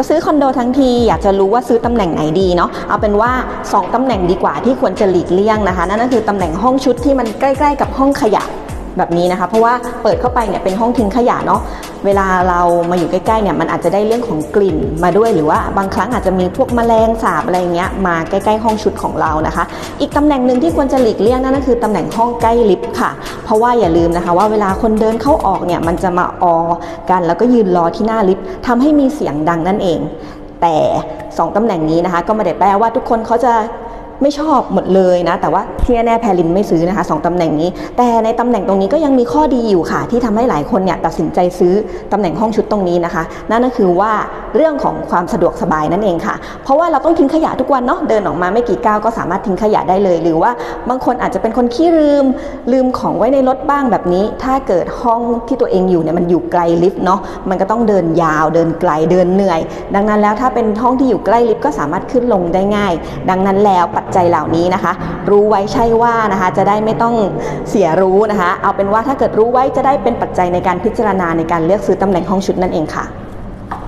จะซื้อคอนโดทั้งทีอยากจะรู้ว่าซื้อตำแหน่งไหนดีเนาะเอาเป็นว่า 2ตำแหน่งดีกว่าที่ควรจะหลีกเลี่ยงนะคะ นั่นก็คือตำแหน่งห้องชุดที่มันใกล้ ๆ กับห้องขยะ แบบนี้นะคะ เพราะว่าเปิดเข้าไปเนี่ยเป็นห้องทิ้งขยะเนาะเวลาเรามาอยู่ใกล้ๆเนี่ยมันอาจจะได้เรื่องของกลิ่นมาด้วย หรือว่าบางครั้งอาจจะมีพวกแมลงสาบอะไรเงี้ยมาใกล้ๆห้องชุดของเรานะคะ อีกตำแหน่งหนึ่งที่ควรจะหลีกเลี่ยงนั่นก็คือตำแหน่งห้องใกล้ลิฟต์ค่ะ เพราะว่าอย่าลืมนะคะ ว่าเวลาคนเดินเข้าออกเนี่ยมันจะมาออกันแล้วก็ยืนรอที่หน้าลิฟต์ทำให้มีเสียงดังนั่นเอง แต่ 2ตำแหน่งนี้นะคะ ก็ไม่ได้แปลว่าทุกคนเขาจะไม่ชอบหมดเลยนะ แต่ว่า ที่แน่ๆแพรลินไม่ซื้อนะคะสองตำแหน่งนี้ แต่ในตำแหน่งตรงนี้ก็ยังมีข้อดีอยู่ค่ะ ที่ทำให้หลายคนเนี่ยตัดสินใจซื้อตำแหน่งห้องชุดตรงนี้นะคะ นั่นก็คือว่าเรื่องของความสะดวกสบายนั่นเองค่ะ เพราะว่าเราต้องทิ้งขยะทุกวันเนาะเดินออกมาไม่กี่ก้าวก็สามารถทิ้งขยะได้เลย หรือว่าบางคนอาจจะเป็นคนขี้ลืม ลืมของไว้ในรถบ้างแบบนี้ ถ้าเกิดห้องที่ตัวเองอยู่เนี่ยมันอยู่ไกลลิฟต์เนาะมันก็ต้องเดินยาวเดินไกลเดินเหนื่อย ดังนั้นแล้วถ้าเป็นห้องที่อยู่ใกล้ลิฟต์ก็สามารถขึ้นลงได้ง่าย ดังนั้นแล้วปัจจัยเหล่านี้นะคะ รู้ไว้ใช่ว่านะคะจะได้ไม่ต้องเสียรู้นะคะ เอาเป็นว่าถ้าเกิดรู้ไว้จะได้เป็นปัจจัยในการพิจารณาในการเลือกซื้อตำแหน่งห้องชุดนั่นเองค่ะ